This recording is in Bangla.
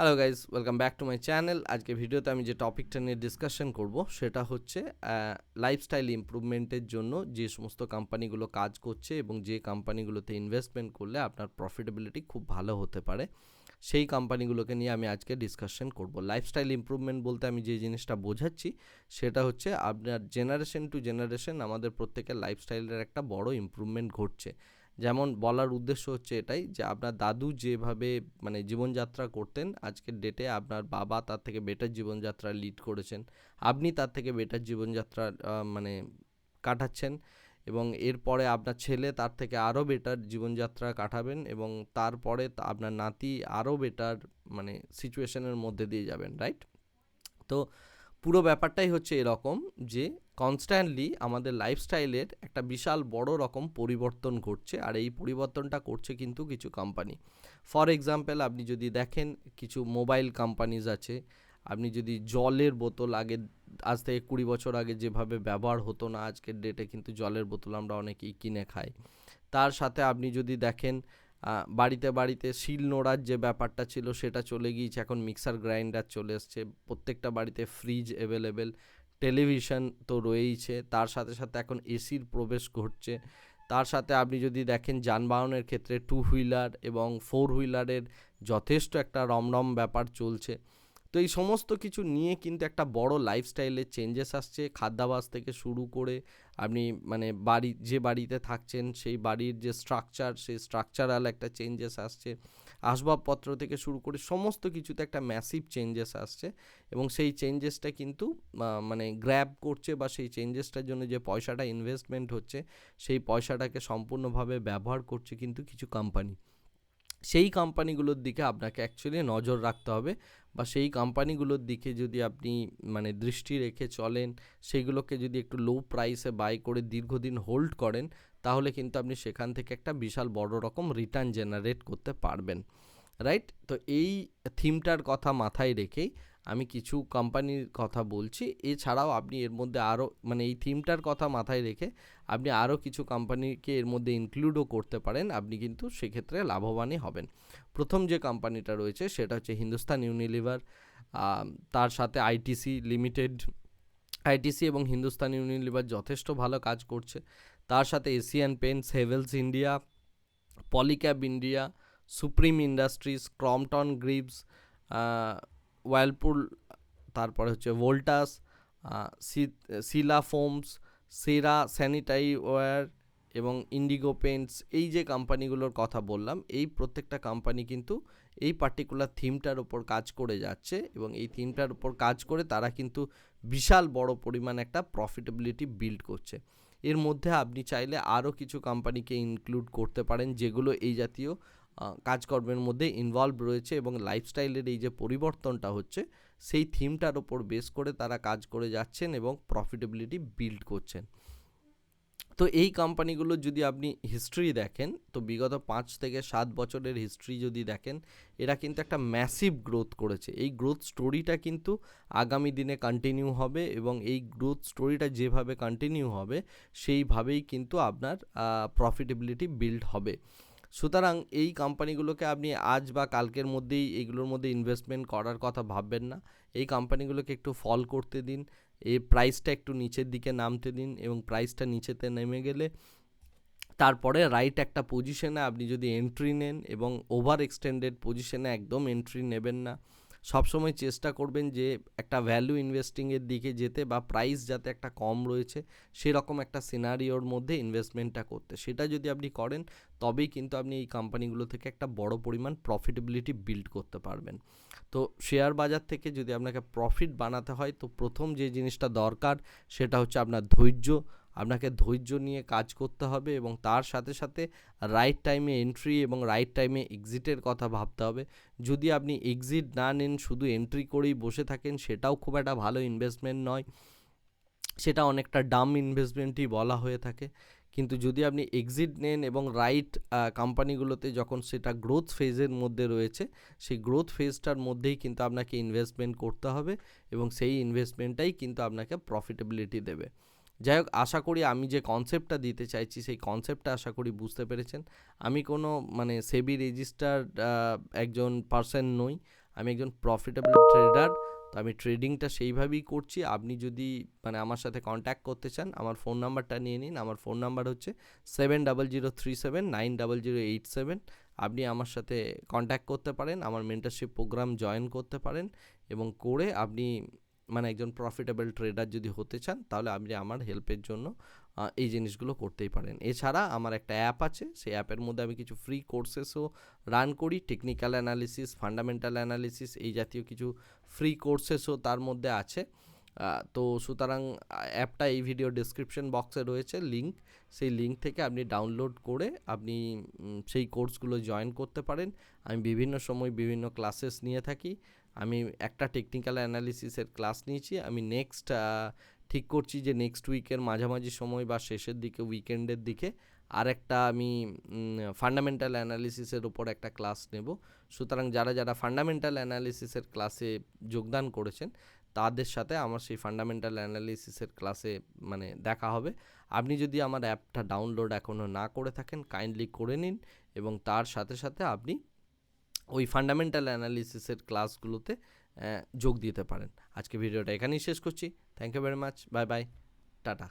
Hello guys welcome back to my channel আজকে ভিডিওতে আমি যে টপিকটা নিয়ে ডিসকাশন করব, সেটা হচ্ছে লাইফস্টাইল ইমপ্রুভমেন্টের জন্য যে সমস্ত কোম্পানিগুলো কাজ করছে এবং যে কোম্পানিগুলোতে ইনভেস্টমেন্ট করলে আপনার প্রফিটেবিলিটি খুব ভালো হতে পারে, সেই কোম্পানিগুলোকে নিয়ে আমি আজকে ডিসকাশন করব। লাইফস্টাইল ইমপ্রুভমেন্ট বলতে আমি যে জিনিসটা বোঝাচ্ছি, সেটা হচ্ছে আপনার জেনারেশন টু জেনারেশন আমাদের প্রত্যেকের লাইফস্টাইলের একটা বড় ইমপ্রুভমেন্ট ঘটছে। যেমন বলার উদ্দেশ্য হচ্ছে এটাই যে আপনার দাদু যেভাবে মানে জীবনযাত্রা করতেন, আজকের ডেটে আপনার বাবা তার থেকে বেটার জীবনযাত্রা লিড করেছেন। আপনি তার থেকে বেটার জীবনযাত্রা মানে কাটাচ্ছেন এবং এরপরে আপনার ছেলে তার থেকে আরও বেটার জীবনযাত্রা কাটাবেন এবং তারপরে আপনার নাতি আরও বেটার মানে সিচুয়েশনের মধ্যে দিয়ে যাবেন রাইট তো পুরো ব্যাপারটাই হচ্ছে এরকম যে কনস্ট্যান্টলি আমাদের লাইফস্টাইলের একটা বিশাল বড় রকম পরিবর্তন ঘটছে, আর এই পরিবর্তনটা করছে কিন্তু কিছু কোম্পানি ফর এক্সাম্পল আপনি যদি দেখেন কিছু মোবাইল কোম্পানিজ আছে, আপনি যদি জলের বোতল আগে, আজ থেকে কুড়ি বছর আগে যেভাবে ব্যবহার হতো না, আজকের ডেটে কিন্তু জলের বোতল আমরা অনেকেই কিনে খাই। তার সাথে আপনি যদি দেখেন বাড়িতে বাড়িতে শিল নোড়ার যে ব্যাপারটা ছিল, সেটা চলে গিয়েছে, এখন মিক্সার গ্রাইন্ডার চলে এসছে, প্রত্যেকটা বাড়িতে ফ্রিজ অ্যাভেলেবেল টেলিভিশন তো রয়েইছে, তার সাথে সাথে এখন এসির প্রবেশ ঘটছে। তার সাথে আপনি যদি দেখেন যানবাহনের ক্ষেত্রে টু হুইলার এবং ফোর হুইলারের যথেষ্ট একটা রমরম ব্যাপার চলছে। তো এই সমস্ত কিছু নিয়ে কিন্তু একটা বড় লাইফস্টাইলের চেঞ্জেস আসছে। খাদ্যাভাস থেকে শুরু করে আপনি মানে বাড়ি, যে বাড়িতে থাকছেন সেই বাড়ির যে স্ট্রাকচার সেই স্ট্রাকচারাল একটা চেঞ্জেস আসছে। আসবাবপত্র থেকে শুরু করে সমস্ত কিছুতে একটা ম্যাসিভ চেঞ্জেস আসছে এবং সেই চেঞ্জেসটা কিন্তু মানে গ্র্যাব করছে বা সেই চেঞ্জেসটার জন্য যে পয়সাটা ইনভেস্টমেন্ট হচ্ছে, সেই পয়সাটাকে সম্পূর্ণভাবে ব্যবহার করছে কিন্তু কিছু কোম্পানি সেই কোম্পানিগুলোর দিকে আপনাকে অ্যাকচুয়ালি নজর রাখতে হবে বা সেই কোম্পানিগুলোর দিকে যদি আপনি মানে দৃষ্টি রেখে চলেন সেইগুলোকে যদি একটু লো প্রাইসে বাই করে দীর্ঘদিন হোল্ড করেন তাহলে কিন্তু আপনি সেখান থেকে একটা বিশাল বড় রকম রিটার্ন জেনারেট করতে পারবেন রাইট তো এই থিমটার কথা মাথায় রেখেই আমি কিছু কোম্পানির কথা বলছি। এছাড়াও আপনি এর মধ্যে আরও মানে এই থিমটার কথা মাথায় রেখে আপনি আরও কিছু কোম্পানিকে এর মধ্যে ইনক্লুডও করতে পারেন, আপনি কিন্তু সেক্ষেত্রে লাভবানই হবেন। প্রথম যে কোম্পানিটা রয়েছে সেটা হচ্ছে হিন্দুস্তান ইউনিলিভার তার সাথে আইটিসি লিমিটেড আইটিসি এবং হিন্দুস্তান ইউনিলিভার যথেষ্ট ভালো কাজ করছে। তার সাথে Asian Paints, Havells India, Polycab India, Supreme Industries Crompton Greaves Whirlpool, তারপরে হচ্ছে ভোল্টাস সিলা ফোমস, সেরা স্যানিটাইওয়ার এবং ইন্ডিগো পেন্টস, এই যে কোম্পানিগুলোর কথা বললাম, এই প্রত্যেকটা কোম্পানি কিন্তু এই পার্টিকুলার থিমটার ওপর কাজ করে যাচ্ছে এবং এই থিমটার উপর কাজ করে তারা কিন্তু বিশাল বড় পরিমাণ একটা প্রফিটেবিলিটি বিল্ড করছে। এর মধ্যে আপনি চাইলে আরও কিছু কোম্পানিকে ইনক্লুড করতে পারেন, যেগুলো এই জাতীয় কাজকর্মের মধ্যে ইনভলভ রয়েছে এবং লাইফস্টাইলের এই যে পরিবর্তনটা হচ্ছে, সেই থিমটার ওপর বেস করে তারা কাজ করে যাচ্ছেন এবং প্রফিটেবিলিটি বিল্ড করছেন। তো এই কোম্পানিগুলো যদি আপনি হিস্ট্রি দেখেন, তো বিগত পাঁচ থেকে সাত বছরের হিস্ট্রি যদি দেখেন, এরা কিন্তু একটা ম্যাসিভ গ্রোথ করেছে। এই গ্রোথ স্টোরিটা কিন্তু আগামী দিনে কন্টিনিউ হবে এবং এই গ্রোথ স্টোরিটা যেভাবে কন্টিনিউ হবে, সেইভাবেই কিন্তু আপনার প্রফিটেবিলিটি বিল্ড হবে। সুতরাং এই কোম্পানিগুলোকে আপনি আজ বা কালকের মধ্যেই, এগুলোর মধ্যে ইনভেস্টমেন্ট করার কথা ভাববেন না। এই কোম্পানিগুলোকে একটু ফল করতে দিন এই প্রাইসটা একটু নিচের দিকে নামতে দিন এবং প্রাইসটা নিচেতে নেমে গেলে তারপরে রাইট একটা পজিশনে আপনি যদি এন্ট্রি নেন এবং ওভার এক্সটেন্ডেড পজিশনে একদম এন্ট্রি নেবেন না। সবসময় চেষ্টা করবেন যে একটা ভ্যালু ইনভেস্টিংয়ের দিকে যেতে বা প্রাইস যাতে একটা কম রয়েছে, সেরকম একটা সিনারিওর মধ্যে ইনভেস্টমেন্টটা করতে। সেটা যদি আপনি করেন, তবেই কিন্তু আপনি এই কোম্পানিগুলো থেকে একটা বড় পরিমাণ প্রফিটেবিলিটি বিল্ড করতে পারবেন। তো শেয়ার বাজার থেকে যদি আপনাকে প্রফিট বানাতে হয়, তো প্রথম যে জিনিসটা দরকার, সেটা হচ্ছে আপনার ধৈর্য আপনাকে ধৈর্য নিয়ে কাজ করতে হবে এবং তার সাথে সাথে রাইট টাইমে এন্ট্রি এবং রাইট টাইমে এক্সিটের কথা ভাবতে হবে। যদি আপনি এক্সিট না নেন, শুধু এন্ট্রি করেই বসে থাকেন, সেটাও খুব একটা ভালো ইনভেস্টমেন্ট নয়। সেটা অনেকটা ডাম ইনভেস্টমেন্টই বলা হয়ে থাকে। কিন্তু যদি আপনি এক্সিট নেন এবং রাইট কোম্পানিগুলোতে যখন সেটা গ্রোথ ফেজের মধ্যে রয়েছে, সেই গ্রোথ ফেজটার মধ্যেই কিন্তু আপনাকে ইনভেস্টমেন্ট করতে হবে এবং সেই ইনভেস্টমেন্টটাই কিন্তু আপনাকে প্রফিটেবিলিটি দেবে। যাই হোক, আশা করি আমি যে কনসেপ্টটা দিতে চাইছি, সেই কনসেপ্টটা আশা করি বুঝতে পেরেছেন। আমি কোনো মানে সেবি রেজিস্টার্ড একজন পার্সন নই। আমি একজন প্রফিটেবল ট্রেডার তো আমি ট্রেডিংটা সেইভাবেই করছি। আপনি যদি মানে আমার সাথে কন্ট্যাক্ট করতে চান, আমার ফোন নাম্বারটা নিয়ে নিন। আমার ফোন নাম্বার হচ্ছে seven double zero three seven nine double zero eight seven আপনি আমার সাথে কন্ট্যাক্ট করতে পারেন, আমার মেন্টারশিপ প্রোগ্রাম জয়েন করতে পারেন এবং করে আপনি মানে একজন প্রফিটেবল ট্রেডার যদি হতে চান, তাহলে আপনি আমার হেল্পের জন্য এই জিনিসগুলো করতেই পারেন। এছাড়া আমার একটা অ্যাপ আছে, সেই অ্যাপের মধ্যে আমি কিছু ফ্রি কোর্সেসও রান করি টেকনিক্যাল অ্যানালিসিস ফান্ডামেন্টাল অ্যানালিসিস এই জাতীয় কিছু ফ্রি কোর্সেসও তার মধ্যে আছে। তো সুতরাং অ্যাপটা এই ভিডিও ডেসক্রিপশন বক্সে রয়েছে লিঙ্ক সেই লিঙ্ক থেকে আপনি ডাউনলোড করে আপনি সেই কোর্সগুলো জয়েন করতে পারেন। আমি বিভিন্ন সময় বিভিন্ন ক্লাসেস নিয়ে থাকি। আমি একটা টেকনিক্যাল অ্যানালিসিসের ক্লাস নিয়েছি, আমি নেক্সট ঠিক করছি যে নেক্সট উইকের মাঝামাঝি সময় বা শেষের দিকে উইকেন্ডের দিকে আর একটা আমি ফান্ডামেন্টাল অ্যানালিসিসের উপর একটা ক্লাস নেব। সুতরাং যারা যারা ফান্ডামেন্টাল অ্যানালিসিসের ক্লাসে যোগদান করেছেন, তাদের সাথে আমার সেই ফান্ডামেন্টাল অ্যানালিসিসের ক্লাসে মানে দেখা হবে। আপনি যদি আমার অ্যাপটা ডাউনলোড এখনও না করে থাকেন কাইন্ডলি করে নিন এবং তার সাথে সাথে আপনি ওই ফান্ডামেন্টাল অ্যানালিসিসের ক্লাসগুলোতে যোগ দিতে পারেন। আজকে ভিডিওটা এখানেই শেষ করছি। Thank you very much bye bye tata